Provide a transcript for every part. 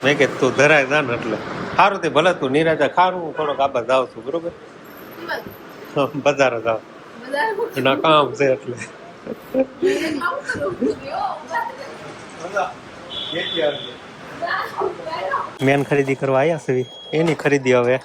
મેં કે તું ધરાય જા ને એટલે. સારું તે ભલે તું નિરાજા ખારું હું થોડોક આબા જાઉં છું બરોબર? બજાર જાઉં એના કામ છે એટલે. મેન ખરીદી કરવા આવ્યા છે. એની ખરીદી હવે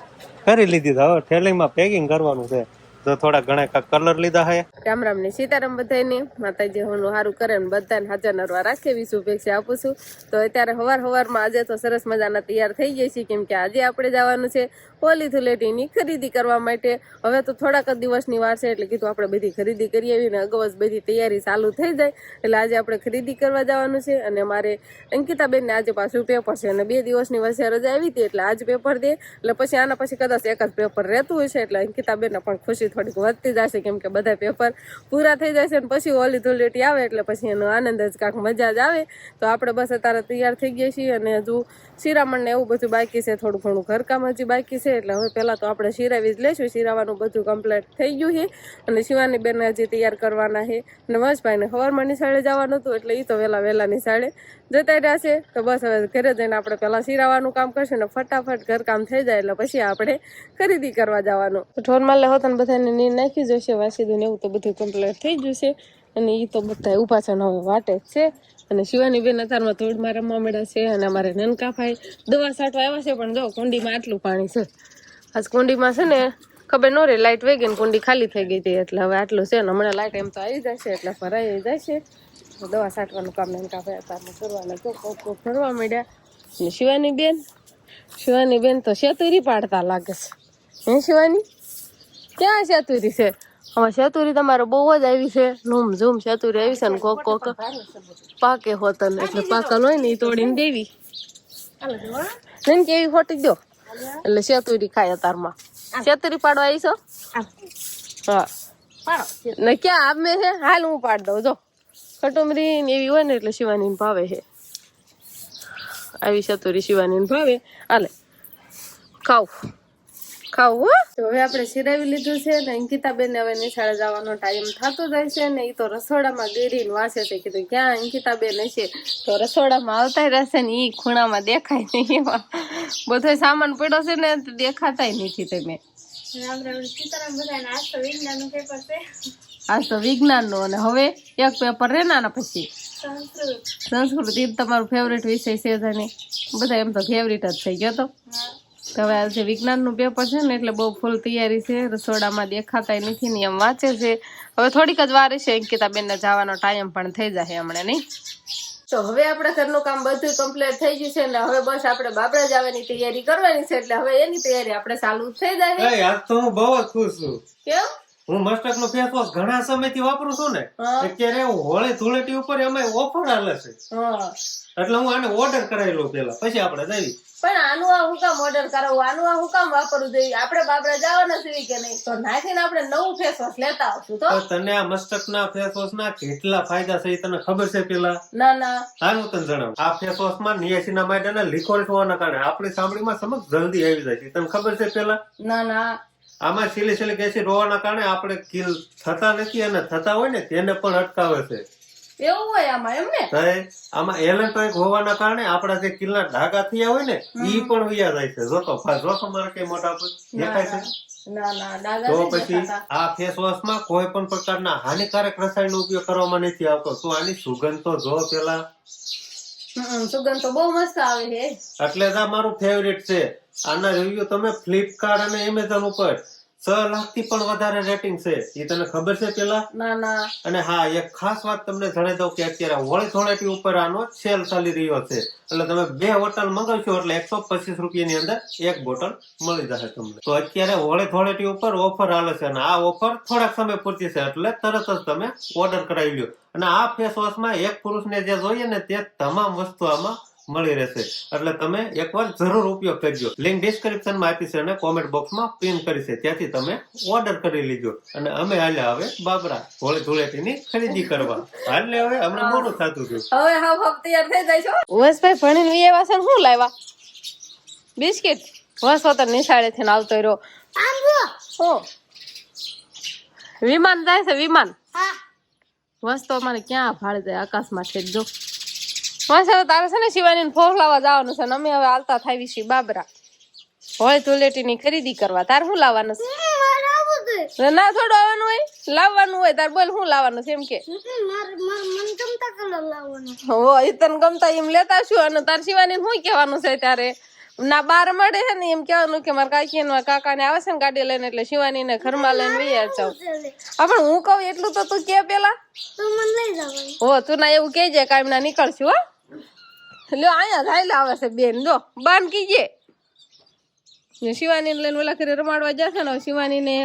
કરી લીધી હવે થેલીમાં પેકિંગ કરવાનું છે. તો થોડા ઘણા કલર લીધા હે રામ રામ ને સીતારામ બધાને માતાજી હોનું સારું કરે ને બધાને હાજર નરવા રાખે એવી શુભેચ્છા આપું છું. તો અત્યારે હવાર હવારમાં આજે તો સરસ મજાના તૈયાર થઈ જઈએ છે કેમ કે આજે આપણે જવાનું છે હોલી ધુલેટીની ખરીદી કરવા માટે. હવે તો થોડાક જ દિવસની વાર છે, એટલે કીધું આપણે બધી ખરીદી કરી આવી ને અગાઉ બધી તૈયારી ચાલુ થઈ જાય. એટલે આજે આપણે ખરીદી કરવા જવાનું છે અને મારે અંકિતાબેનને આજે પાછું પેપર છે અને બે દિવસની વચ્ચે રજા આવી હતી, એટલે આજ પેપર દે. એટલે પછી આના પછી કદાચ એક જ પેપર રહેતું હોય છે એટલે અંકિતાબેનને પણ ખુશી થોડીક વધતી જશે, કેમ કે બધા પેપર પૂરા થઈ જશે અને પછી ઓલી ધૂળેટી આવે એટલે પછી એનો આનંદ જ કાંક મજા જ આવે. તો આપણે બસ અત્યારે તૈયાર થઈ ગયા છીએ અને હજુ શિરામણને એવું બધું બાકી છે, થોડું ઘણું ઘરકામ હજી બાકી છે, એટલે હવે પહેલાં તો આપણે શિરાવી જ લઈશું. શિરાવાનું બધું કમ્પ્લીટ થઈ ગયું છે અને શિવાની બેન હજી તૈયાર કરવાના છે. અને મહેશભાઈને સવારમાં નિશાળે જવાનું હતું એટલે એ તો વહેલા વહેલા નિશાળે જતા રહ્યા છે, તો બસ હવે ઘરે જઈને આપણે પહેલાં સિરાવાનું કામ કરશું ને ફટાફટ ઘરકામ થઈ જાય એટલે પછી આપણે ખરીદી કરવા જવાનું. ઢોરમાં લેવો તને બધાને નીર નાખી જશે વાસી દૂને એવું તો બધું કમ્પ્લીટ થઈ જશે. અને એ તો બધા ઊભા છે હવે વાટે છે. અને શિવાની બેન અત્યારમાં ધોળમાં રમવા મળ્યા છે અને અમારે નનકા ભાઈ દવા છાંટવા આવ્યા છે, પણ જો કુંડીમાં આટલું પાણી છે. આજ કુંડીમાં છે ને ખબર ન રે લાઇટ વહી ગઈ ને કુંડી ખાલી થઈ ગઈ હતી, એટલે હવે આટલું છે ને હમણાં લાઇટ એમ તો આવી જશે, એટલે ભરાઈ જશે તો દવા છાંટવાનું કામ એમ કાપે અત્યારમાં કરવાના. તો કોક કોક ફરવા માંડ્યા. અને શિવાની બેન શિવાની બેન તો શેતુરી પાડતા લાગે છે. હે શિવાની? ક્યાં શેતુરી છે? હવે શેતુરી તમારે બહુ જ આવી છે. નૂમ ઝૂમ શેતુરી આવી છે ને કોક કોક. પાકે હોતન એટલે પાકલ હોય ને એ તોડીને દેવી. નહીં કેવી ખોટી દો એટલે શેતુરી ખાય તારમાં શેતુરી પાડવા આવી છો? હા. ને ક્યાં આમે છે? હાલ હું પાડ દઉં જો. કટુમરી ને એવી હોય ને એટલે શિવાની ભાવે છે. આવી શતુરી શિવાની ભાવે. હાલે. ખાવ. ખાવ હો. તો હવે આપણે સિરાવી લીધું છે ને અંકિતાબેન હવે નિશાળે જવાનો ટાઈમ થતો જાય છે ને એ તો રસોડામાં ગેરીને વાસે છે. કીધું ક્યાં અંકિતાબેન હશે? તો રસોડામાં આવતા રહેશે ને એ ખૂણામાં દેખાય નહીં એમાં. બધો સામાન પડ્યો છે ને તો દેખાતાય નથી તમે. આજ તો વિજ્ઞાનનું અને હવે એક પેપર રેનાના પછી. સંસ્કૃત. એ તમારું ફેવરેટ વિષય છે જાણે બધા એમ તો ફેવરેટ જ થઈ ગયો તો. હવે આજે વિજ્ઞાનનું પેપર છે ને એટલે બહુ ફૂલ તૈયારી છે. રસોડામાં દેખાતા નથી ને એમ વાંચે છે. હવે થોડીક જ વાર છે અંકિતાબેનને જવાનો ટાઈમ પણ થઈ જશે હમણાં નહીં? તો હવે આપણે ઘરનું કામ બધું કમ્પ્લીટ થઈ ગયું છે ને હવે બસ આપણે બાબરા જવાની તૈયારી કરવાની છે એટલે હવે એની તૈયારી આપણે ચાલુ થઈ જાય આજ તો હું બહુ જ ખુશ છું. કેમ? હું મસ્ટક નો ફેસ વોશ ઘણા સમયથી વાપરું છું ને અત્યારે હોળી ધૂળેટી ઉપર એમાં ઓફર આલે છે. એટલે હું આને ઓર્ડર કરાયેલો પેલા. પછી આપણે જઈએ. પણ આનું આ હું કામ ઓર્ડર કરાવું? આનું આ હું કામ વાપરવું જોઈએ? આપણે બાબરા જવાના છીએ કે નહીં? તો નાખીને આપણે નવું ફેસ વોશ લેતા આવશું તો? તને આ મસ્ટક ના ફેસ વોશ ના કેટલા ફાયદા છે એ તને ખબર છે પેલા? ના ના. હાલ હું તને જણાવું. આ ફેસ વોશમાં નિયાસિનામાઇડ અને લિકોરિસ હોવાના કારણે આપણી સાંભળીમાં સમજ જલ્દી આવી જાય છે. તને ખબર છે પેલા? ના ના. આમાં સિલિસિલિક એસિડ હોવાના કારણે આપણે કિલ થતા નથી અને થતા હોય ને તેને પણ અટકાવે છે. એવું હોય આમાં એમ ને? આમાં એલેન્ટોઇક હોવાના કારણે આપણા જે કિલના ધાગા થયા હોય ને ઈ પણ વયા જાય છે. જો તો જો તમારે કઈ મોટા દેખાય છે? તો પછી આ ફેસ વોશમાં કોઈ પણ પ્રકારના હાનિકારક રસાયણનો ઉપયોગ કરવામાં નથી આવતો. તો આની સુગંધ તો જો પેલા. સુગંધ તો બહુ મસ્ત આવે છે. એટલે જ આ મારું ફેવરિટ છે. આના રિવ્યુ તમે ફ્લિપકાર્ટ અને એમેઝોન ઉપર છ લાખથી પણ વધારે રેટિંગ છે. એ તને ખબર છે પેલા? ના ના. અને હા એક ખાસ વાત તમને જણાવી દઉં કે અત્યારે હોળી ધોળેટી ઉપર આનો સેલ ચાલી રહ્યો છે. એટલે તમે બે હોટલ મંગાવશો એટલે એકસો પચીસ રૂપિયાની અંદર એક બોટલ મળી જશે તમને. તો અત્યારે હોળી ધોળેટી ઉપર ઓફર હાલે છે અને આ ઓફર થોડાક સમય પૂરતી છે એટલે તરત જ તમે ઓર્ડર કરાવી લ્યો. અને આ ફેસ વોશમાં એક પુરુષને જે જોઈએ ને તે તમામ વસ્તુ આમાં મળી રહેશે. એટલે તમે એકવાર જરૂર ઉપયોગ કરજો. લિંક ડિસ્ક્રિપ્શનમાં આપી છે અને કોમેન્ટ બોક્સમાં પિન કરી છે. ત્યાંથી તમે ઓર્ડર કરી લીજો અને અમે હાલ્યા હવે બાબરા હોળી ધૂળેટીની ખરીદી કરવા. હાલે હવે હમણાં મોડું થતું હતું હવે હાવ હાવ તૈયાર થઈ જાય છો? વસભાઈ ભણીને વી આવ્યા છે ને શું લાવ્યા? બિસ્કિટ? વસ તો નિશાળે થઈને આવતો રહ્યો. શું વિમાન જાય છે વિમાન. વસ તો અમારે ક્યાં ભાડે જાય? આકાશમાં છે જો. હવે તારે છે ને શિવાની ફોફલાવા લાવવા જવાનું છે ને અમે હવે હાલતા થાવી છીએ બાબરા. હોય ધૂળેટીની ખરીદી કરવા. તાર શું લાવવાનું છે? ના થોડું આવવાનું હોય. લાવવાનું હોય. તાર બોલ શું લાવવાનું છે એમ કે. હો એ તને ગમતા એમ લેતા શું? અને તાર શિવાની શું કહેવાનું છે ત્યારે? ના બાર મળે છે ને એમ કહેવાનું કે મારા કાકી ને કાકા ને આવે છે ને ગાડી લઈને એટલે શિવાની ને ઘરમાં લઈને વૈયા જાવ હા પણ હું કહું એટલું તો તું કે પેલા. હો તું ના એવું કહેજે કાયમ ના નીકળશું હો. લ્યો અહીંયા થાય આવે છે બેન જો બાન કીજે. શિવાની લઈને ઓલા ઘરે રમાડવા જશે ને શિવાની ને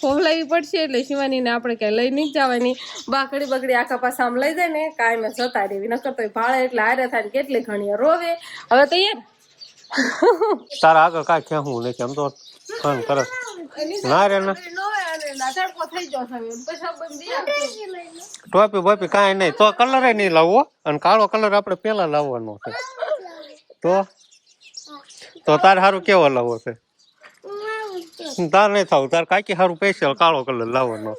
ફોહલાવી પડશે, એટલે શિવાની ને આપણે ક્યાંય લઈ નહીં જવાની. બાકડી બકડી આખા પાસે આમ લઈ જાય ને કાયમ જતા રહેવી. નકર તો ભાળે એટલે આરે થાય ને કેટલી ઘણી રોવે. હવે તો એ તારા આગળ કાંઈ કહેવું નથી આમ તો કરે. ના રે ના. ટોપી બોપી કાંઈ નહીં. તો કલર નહીં લાવવો અને કાળો કલર આપણે પેલા લાવવાનો છે. તો? તો તારે સારું કેવો લાવવો છે? તાર નહીં થવું તાર કાકી સારું સ્પેશિયલ કાળો કલર લાવવાનો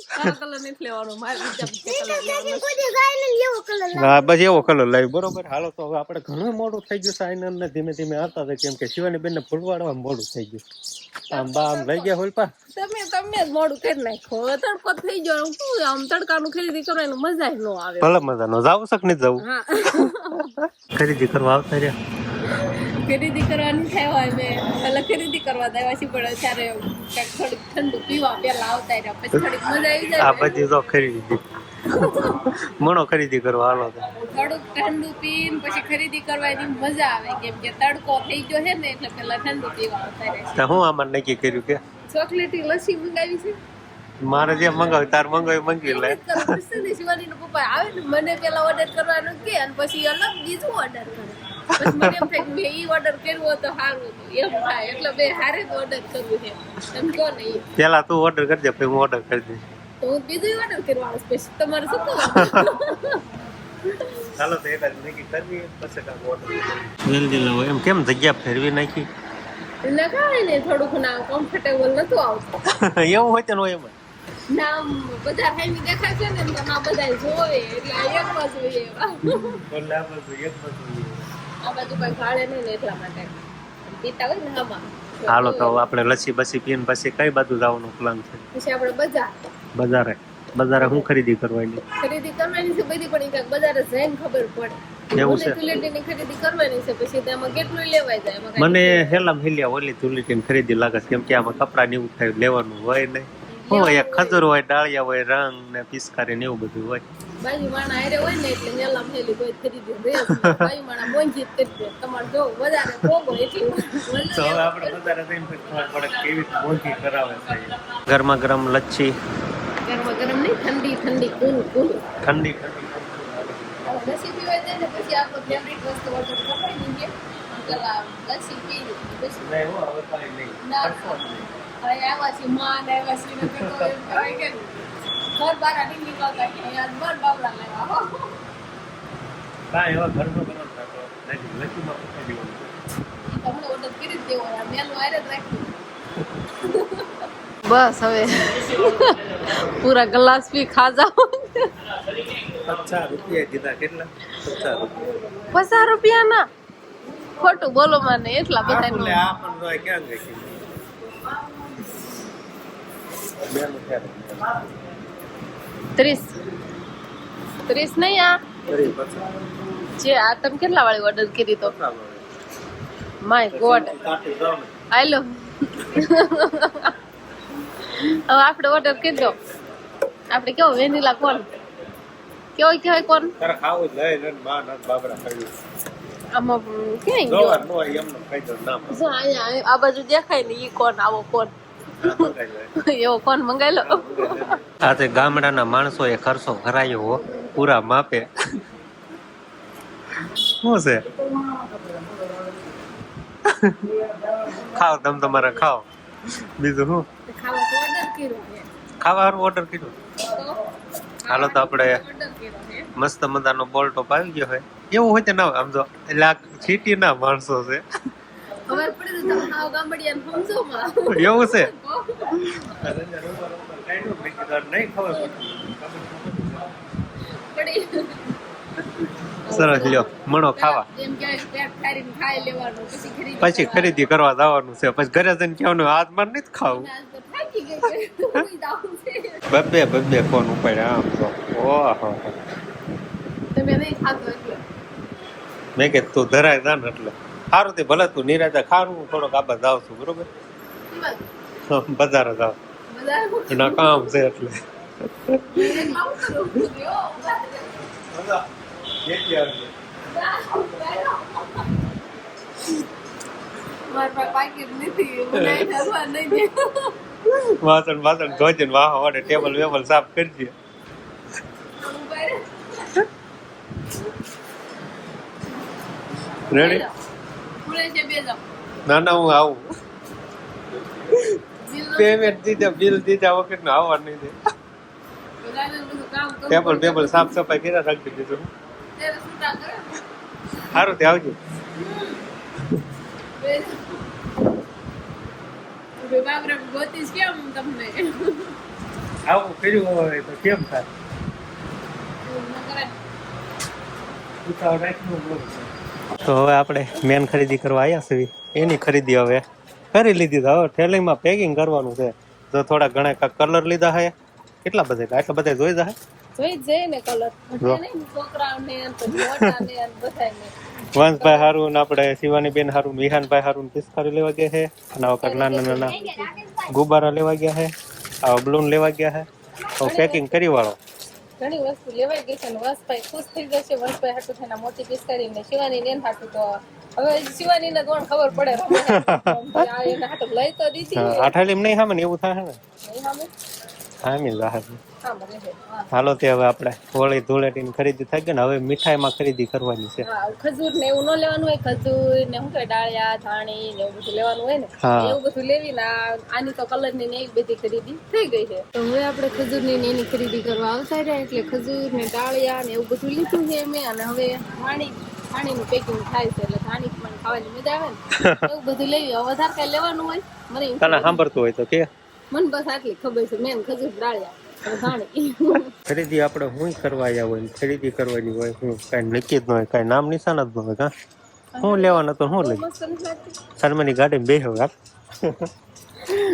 હા બસ એવો કલર લાવી બરોબર હાલો તો હવે આપણે ઘણું મોડું થઈ ગયું સાઈનર ને ધીમે ધીમે આવતા હતા કેમ કે શિવાની બેન ને ફૂલવાડવા મોડું થઈ ગયું. આમ બા આમ લઈ ગયા હોય પા. તમે તમને જ મોડું કરી નાખો તડકો થઈ ગયો. શું આમ તડકાનું ખરીદી કરવાની મજા જ ન આવે. ભલે મજાનો જાવું છે કે નહીં જવું? હા. ખરીદી કરવા આવતા રહ્યા. ખરીદી કરવાની થાય હોય મેં પેલા ખરીદી કરવા આવ્યા છે પણ અત્યારે કંઈક થોડીક ઠંડુ પીવા પેલા આવતા રહ્યા પછી થોડીક મજા આવી આ જાય બધી તો ખરીદી. મણો ખરીદી કરવા હાલો થોડુંક ઠંડુ પીને પછી ખરીદી કરવાની મજા આવે કેમ કે તડકો થઈ ગયો છે ને એટલે પેલા ઠંડુ પીવા આવતા રહે તો હું આમાં નક્કી કર્યું કે? ચોકલેટી લસ્સી મંગાવી છે? મારે જે મંગાવ્યું તાર મંગાવી મંગી લે શિવાની નો પપ્પા આવે ને મને પેલા ઓર્ડર કરવાનું કે અને પછી અલગ બીજું ઓર્ડર કરે પછી મને એમ થાય મેં ઈ ઓર્ડર કર્યું તો સારું હતું. એમ થાય. એટલે મેં હારે જ ઓર્ડર કર્યું છે. એમ કહો ને ઈ. પેલા તું ઓર્ડર કરજે પછી હું ઓર્ડર કરી દઈશ. તો હું બીજું ઓર્ડર કરવાનું પછી તમારે શું ચાલો તો એકાદ નક્કી કરવી પછી કાંઈક ઓર્ડર જલ્દી લાવો. એમ કેમ જગ્યા ફેરવી નાખી? કાંઈ ને થોડુંક ના કમ્ફર્ટેબલ નતું આવતું. એવું હોય તેનું એમ. આમ બધા હાઈમી દેખાય છે ને તો બધા જોવે. એટલે એક બાજુ એવા. એક આ બાજુ કોઈ ભાડે નહીં એટલા માટે. પીતા હોય ને આમાં હાલો તો આપણે લસ્સી બસી પીને પછી કઈ બાજુ જવાનું પ્લાન છે? પછી આપણે બજાર. બજારે. બજારે હું ખરીદી કરવાની? ખરીદી કરવાની છે બધી પણ ક્યાંક બજારે જઈને ખબર પડે. એવું છે? ની ખરીદી કરવાની છે પછી તેમાં કેટલું લેવાય જાય મને હેલામ હેલિયા ઓલી ધૂળીટીની ખરીદી લાગે છે કેમ કે આમાં કપડા ને એવું થાય લેવાનું હોય નહીં. હોય એક ખજૂર હોય ડાળિયા હોય રંગ ને પિસ્કારી ને એવું બધું હોય. બાજુ માણા હારે હોય ને એટલે મેલામ હેલી કોઈ ખરીદી રહે જ બાજુ માણા જ કરી દે. તમારે જો વધારે ભોગો એટલી તો હવે આપણે બજારે જઈને ખબર પડે કેવી મોંઘી કરાવે છે ગરમા ગરમ લચ્છી. ગરમા ગરમ નહીં ઠંડી ઠંડી કુલ કુલ. ઠંડી ઠંડી. લસ્સી પીવાય જાય ને પછી આપણો ફેવરિટ વસ્તુ ઓર્ડર કરવાય ને પેલા લસ્સી પી પછી નહીં હવે કાંઈ નહીં. ના. હવે આવ્યા છીએ માં આવ્યા છીએ ને કે ઘર બહાર નથી. દેવાનું. તમને ઓર્ડર કરી દેવો જ રાખ્યું. બસ હવે પૂરા ગ્લાસ પી ખાજા પચાસ રૂપિયા દીધા કેટલા? પચાસ રૂપિયા. પચાસ રૂપિયા ના ખોટું બોલો મને એટલા બધા આપણ લે, ક્યાં ગઈ. ત્રીસ. ત્રીસ નહીં આ? જે આ તમે કેટલા વાળી ઓર્ડર કરી તો? My God. હાલો. હવે આપણે ઓર્ડર કીધો આપણે કેવો વેનીલા કોણ કેવો કહેવાય કોણ આમાં ક્યાંય ગયો? આ બાજુ દેખાય ને ઈ કોણ આવો કોણ એવો કોણ મંગાઈ લો ગામડાના માણસો એ ખર્ચો કરાયો હો પૂરા માપે. શું છે? ખાઓ તમ તમારે ખાઓ. બીજું શું? ખાવા તો ઓર્ડર કર્યો છે. ખાવાનું ઓર્ડર કર્યો? હાલો તો આપણે મસ્ત મજાનો બોલટો આવી ગયો હોય એવું હોય તો ના આમ જો એટલે આ સિટી ના માણસો છે. ખબર પડી તો તમે આવો ગામડિયાને સમજો માં એવું છે? પડી. સરસ લ્યો મણો ખાવા. પછી ખરીદી કરવા જવાનું છે પછી ઘરે જઈને કહેવાનું હાથમાં નથી ખાવું. બબ્બે બબ્બે ફોન ઉપાડ્યા આમ તો. ઓહો. મેં કે તું ધરાય જા ને એટલે. સારું તે ભલે તું નિરાતે ખારું થોડોક આબા જાઉં છું બરોબર? વાત. જાવ એના કામ છે એટલે. બજાર. વાસણ વાસણ ધોજે વાહ વાડે ટેબલ વેબલ સાફ કરજે રેડી ના ના હું આવું. પેમેન્ટ દીધા બિલ દીધા વખત નો આવવા નહીં દે. ટેબલ ટેબલ સાફ સફાઈ કર્યા રાખી દીધું. સારું તે આવજો. આવું કર્યું હોય તો કેમ થાય? એવું ન કરાય. તો હવે આપણે મેન ખરીદી કરવા આવ્યા છીએ. એની ખરીદી હવે કરી લીધી છે. હવે ઠેલીમાં પેકિંગ કરવાનું છે. તો થોડા ઘણા કાંક કલર લીધા છે. કેટલા બધા? આટલા બધા જોઈ જાય જોઈ જાય ને કલર વંશભાઈ હારું ને આપણે શિવાની બેન હારું વિહાનભાઈ હારું પિસ્કારી લેવા ગયા છે. અને આવા નાના નાના ગુબ્બારા લેવા ગયા છે. આવા બલૂન લેવા ગયા છે. પેકિંગ કરી વાળો. ઘણી વસ્તુ લેવાઈ ગઈ છે ને વંશભાઈ ખુશ થઈ જશે. વંશભાઈ હાટું છે મોટી પીસ કરીને શિવાની ને હાટું તો હવે શિવાની ને કોણ ખબર પડે. આ એને હાટું લઈ તો દીધી. હા, નહીં સામે ને એવું થાય ને? નહીં સામે? સામી લાહે. સામે રહે. હા. હાલો તે હવે આપણે હોળી ધૂળેટીની ખરીદી થઈ ગઈ ને હવે મીઠાઈમાં ખરીદી કરવાની છે. ખજૂર ને એવું ન લેવાનું હોય ખજૂર ને શું કે ડાળિયા ધાણી ને એવું બધું લેવાનું હોય ને એવું બધું લેવી ને આની તો કલરની ને બધી ખરીદી થઈ ગઈ છે. તો હવે આપણે ખજૂરની એની ખરીદી કરવા આવતા રહ્યા એટલે ખજૂર ને ડાળિયા ને એવું બધું લીધું છે મેં અને હવે પાણી પાણીનું પેકિંગ થાય છે એટલે ધાણી પણ ખાવાની મજા આવે ને. એવું બધું લેવી વધારે કઈ લેવાનું હોય મને તને સાંભળતું હોય તો કે. મને બસ આટલી ખબર છે મેં ખજૂર ડાળ્યા ખરીદી આપણે હું કરવા આવ્યા હોય ખરીદી કરવાની હોય હું કાંઈ નક્કી જ ન હોય કાંઈ નામ નિશાન જ ન હોય કાં? શું લેવાનું તો શું લઈ? શર્માની ગાડી બે હવે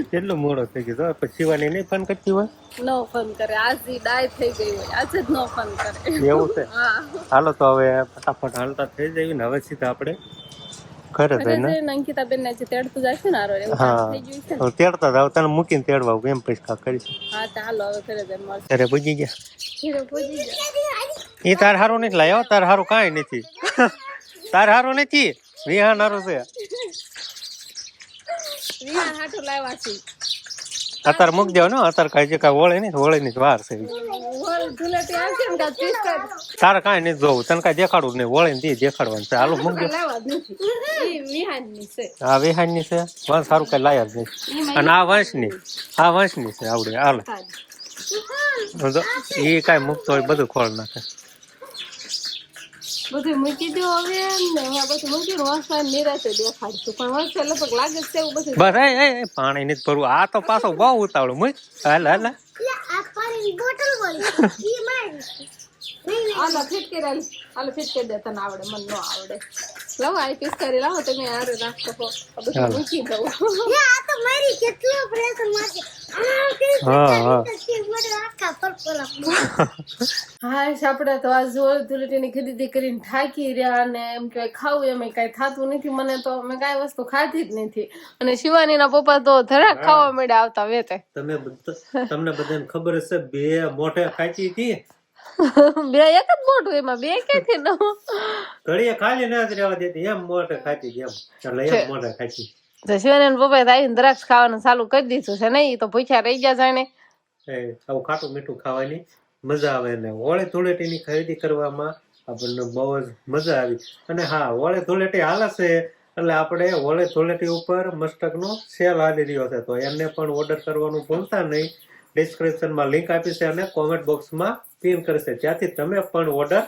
કેટલો મોડો થઈ ગયો તો પછી શિવાની નહીં ફોન કરતી હોય? નો ફોન કરે. આજે ડાય થઈ ગઈ હોય. આજે જ નો ફોન કરે. એવું છે? હાલો તો હવે ફટાફટ હાલતા થઈ જઈએ ને હવે સીધા આપણે ઘરે જઈને? અંકિતા બેન ને જે તેડતું જશે ને આરો એવું હા. થઈ ગયું છે ને. તેડતા જાવ તને મૂકીને તેડવા એમ પૈસા કરી કરીશું. હા ચાલો હવે ખરે જઈને મળશે. અરે પૂજી ગયા. ખીરો પહોંચી ગયા. એ તાર હારું નથી લાયો તાર હારું કાંઈ નથી. તાર હારું નથી. વિહાન હારું છે. વિહાન હાટો લાવ્યા છે. અત્યારે મૂક દેવો ને અત્યારે કઈ જે કઈ વળે નહીં વળે ની વાર છે તારે કાંઈ નહીં જોવું તને કાંઈ દેખાડવું નહીં વળે ને દેખાડવાનું છે. હાલો મૂક દે. હા વિહાનની છે વંશ સારું કઈ લાયા જ નહીં. અને આ વંશની આ વંશની છે આવડે હાલ. એ કાંઈ મૂકતો હોય બધું ખોળ નાખે. બધું મૂકી દો હવે ને આ બધું મૂકી વસ્તા નિરાશે દેખાડશું. પણ વસ્તા લગભગ લાગે જ છે એવું બધું. બસ એ એ, પાણી નથી ભરવું. આ તો પાછો બહુ ઉતાવળું. મૂક. હાલ હાલ હાલો ફિટ કરી હાલ હાલો ફિટ કરી દે તને આવડે મને ન આવડે. લાવો આ પીસ કરી લાવો તમે હારે રાખો. છો આ બધું મૂકી દઉં હા હા. હા આપણે તો આ જોર ધૂળેટીની ખરીદી કરીને થાકી રહ્યા અને એમ કહેવાય ખાવું એમ કઈ થતું નથી. મને તો મેં કાંઈ વસ્તુ ખાધી જ નથી. અને શિવાનીના પપ્પા તો ધરાક ખાવા મળ્યા આવતા વેતે. તમે બધા- તમને બધાને ખબર હશે બે મોઢે ખાચી હતી. બે એક જ મોટું એમાં બે ક્યાંથી ન? ઘડીએ ખાલી ના જ રહેવા દેતી એમ મોઢે ખાતી એમ. એટલે એમ મોઢે ખાતી. તો શિવાની પપ્પાએ આવીને દ્રાક્ષ ખાવાનું ચાલુ કરી દીધું છે નહીં તો ભૂખ્યા રહી ગયા જાણે. આવું ખાટું મીઠું ખાવાની મજા આવે ને. હોળી ધૂળેટીની ખરીદી કરવામાં આપણને બહુ જ મજા આવી. અને હા હોળી ધૂળેટી હાલશે એટલે આપણે હોળી ધૂળેટી ઉપર મસ્તકનો સેલ હાલી રહ્યો છે. તો એમને પણ ઓર્ડર કરવાનું ભૂલતા નહીં. ડિસ્ક્રિપ્શનમાં લિંક આપી છે અને કોમેન્ટ બોક્સમાં પિન કરશે. ત્યાંથી તમે પણ ઓર્ડર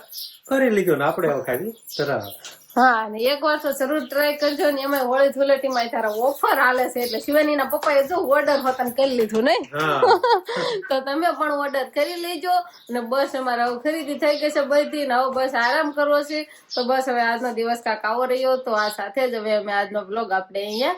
કરી લીધો ને આપણે ખાલી ધરાવ હા ને એક વાર તો જરૂર ટ્રાય કરજો ને એમાં હોળી ધૂળેટીમાં તારા ઓફર આલે છે એટલે શિવાનીના પપ્પાએ જો ઓર્ડર હોતા કરી લીધું નહીં. તો તમે પણ ઓર્ડર કરી લેજો અને બસ અમારે હવે ખરીદી થઈ ગઈ છે બધી ને હવે બસ આરામ કરવો છે. તો બસ હવે આજનો દિવસ કાંક આવો રહ્યો તો આ સાથે જ હવે અમે આજનો બ્લોગ આપણે અહીંયા